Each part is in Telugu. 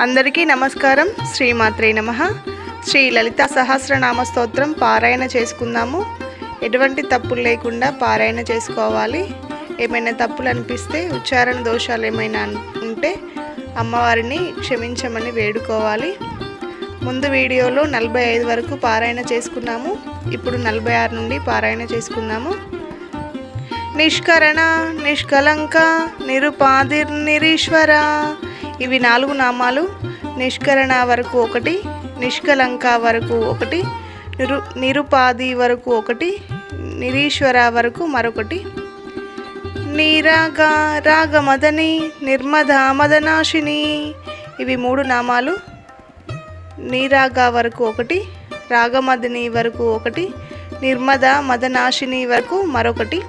అందరికీ నమస్కారం. శ్రీమాత్రే నమ. శ్రీ లలిత సహస్రనామ స్తోత్రం పారాయణ చేసుకుందాము. ఎటువంటి తప్పులు లేకుండా పారాయణ చేసుకోవాలి. ఏమైనా తప్పులు అనిపిస్తే ఉచ్చారణ దోషాలు ఏమైనా ఉంటే అమ్మవారిని క్షమించమని వేడుకోవాలి. ముందు వీడియోలో నలభై ఐదు వరకు పారాయణ చేసుకున్నాము. ఇప్పుడు నలభై ఆరు నుండి పారాయణ చేసుకుందాము. నిష్కరణ నిష్కలంక నిరుపాధిర్నిరీశ్వర ఇవి నాలుగు నామాలు. నిష్కరణ వరకు ఒకటి నిష్కలంక వరకు ఒకటి నిరు నిరుపాధి వరకు ఒకటి నిరీశ్వర వరకు మరొకటి. నీరాగ రాగమదని నిర్మద మదనాశిని ఇవి మూడు నామాలు. నీరాగ వరకు ఒకటి రాగమదని వరకు ఒకటి నిర్మద మదనాశిని వరకు మరొకటి.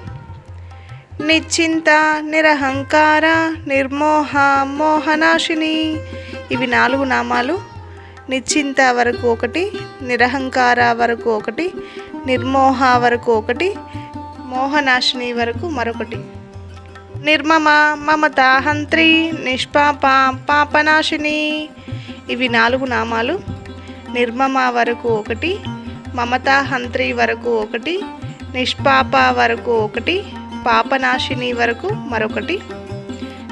నిశ్చింత నిరహంకార నిర్మోహ మోహనాశిని. ఇవి నాలుగు నామాలు. నిశ్చింత వరకు ఒకటి నిరహంకార వరకు ఒకటి నిర్మోహ వరకు ఒకటి మోహనాశిని వరకు మరొకటి. నిర్మమ మమతాహంత్రి నిష్పాప పాపనాశిని. ఇవి నాలుగు నామాలు. నిర్మమ వరకు ఒకటి మమతాహంత్రి వరకు ఒకటి నిష్పాప వరకు ఒకటి పాపనాశిని వరకు మరొకటి.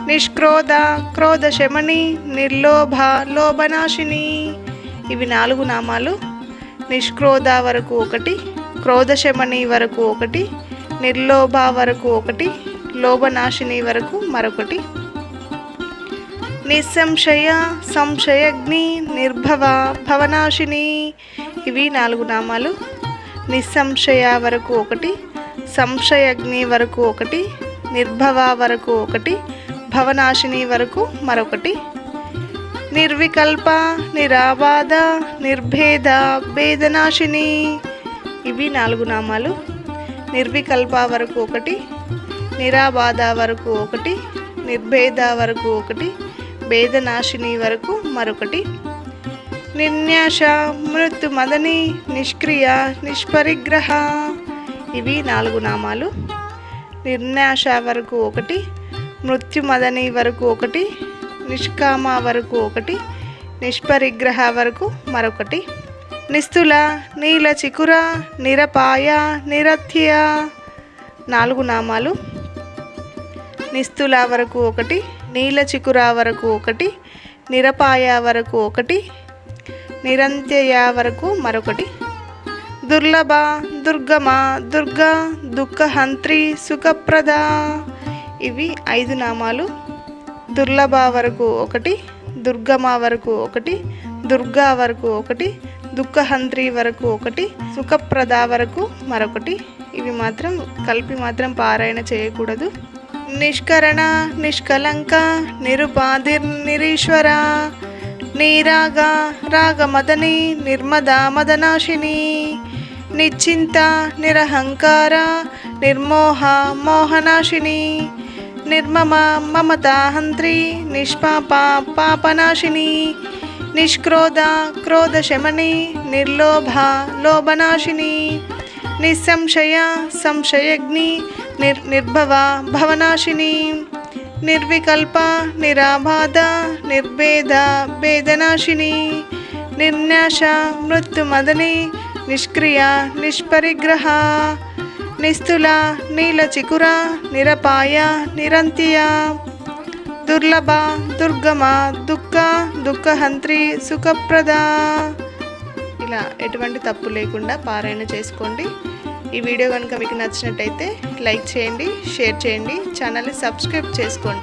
నిష్క్రోధ క్రోధ శమని నిర్లోభ లోభనాశిని. ఇవి నాలుగు నామాలు. నిష్క్రోధ వరకు ఒకటి క్రోధ శమని వరకు ఒకటి నిర్లోభ వరకు ఒకటి లోభనాశిని వరకు మరొకటి. నిస్సంశయ సంశయగ్ని నిర్భవ భవనాశిని. ఇవి నాలుగు నామాలు. నిస్సంశయ వరకు ఒకటి సంశయగ్ని వరకు ఒకటి నిర్భవ వరకు ఒకటి భవనాశిని వరకు మరొకటి. నిర్వికల్ప నిరాబాధ నిర్భేద భేదనాశిని. ఇవి నాలుగు నామాలు. నిర్వికల్ప వరకు ఒకటి నిరాబాధ వరకు ఒకటి నిర్భేద వరకు ఒకటి భేదనాశిని వరకు మరొకటి. నిర్న్యాస మృత్యు మదని నిష్క్రియ నిష్పరిగ్రహ. ఇవి నాలుగు నామాలు. నిర్న్యాస వరకు ఒకటి మృత్యుమదని వరకు ఒకటి నిష్కామ వరకు ఒకటి నిష్పరిగ్రహ వరకు మరొకటి. నిస్తుల నీల చికుర నిరపాయ నిరథ్య నాలుగు నామాలు. నిస్తుల వరకు ఒకటి నీల చికుర వరకు ఒకటి నిరపాయ వరకు ఒకటి నిరంత్యయ వరకు మరొకటి. దుర్లభ దుర్గమ దుర్గా దుఃఖహంత్రి సుఖప్రద. ఇవి ఐదు నామాలు. దుర్లభ వరకు ఒకటి దుర్గమ వరకు ఒకటి దుర్గా వరకు ఒకటి దుఃఖహంత్రి వరకు ఒకటి సుఖప్రద వరకు మరొకటి. ఇవి మాత్రం కలిపి మాత్రం పారాయణ చేయకూడదు. నిష్కరణ నిష్కలంక నిరుపాధిర్ నిరీశ్వర నీరాగ రాగమదని నిర్మద మదనాశిని. నిశ్చింత నిరహంకార నిర్మోహ మోహనాశిని నిర్మమ మమతాహంత్రి నిష్పాప పాపనాశిని నిష్క్రోధ క్రోధశమని నిర్లోభ లోభనాశిని నిస్సంశయ సంశయగ్ని నిర్ నిర్భవ భవనాశిని నిర్వికల్ప నిరాబాధ నిర్భేద భేదనాశిని నిర్న్యాస మృత్యుమదని నిష్క్రియ నిష్పరిగ్రహ నిస్తుల నీల చికుర నిరపాయ నిరంతియ దుర్లభ దుర్గమ దుఃఖ దుఃఖహంత్రి సుఖప్రద. ఇలా ఎటువంటి తప్పు లేకుండా పారాయణ చేసుకోండి. ఈ వీడియో కనుక మీకు నచ్చినట్టయితే లైక్ చేయండి షేర్ చేయండి ఛానల్ని సబ్స్క్రైబ్ చేసుకోండి.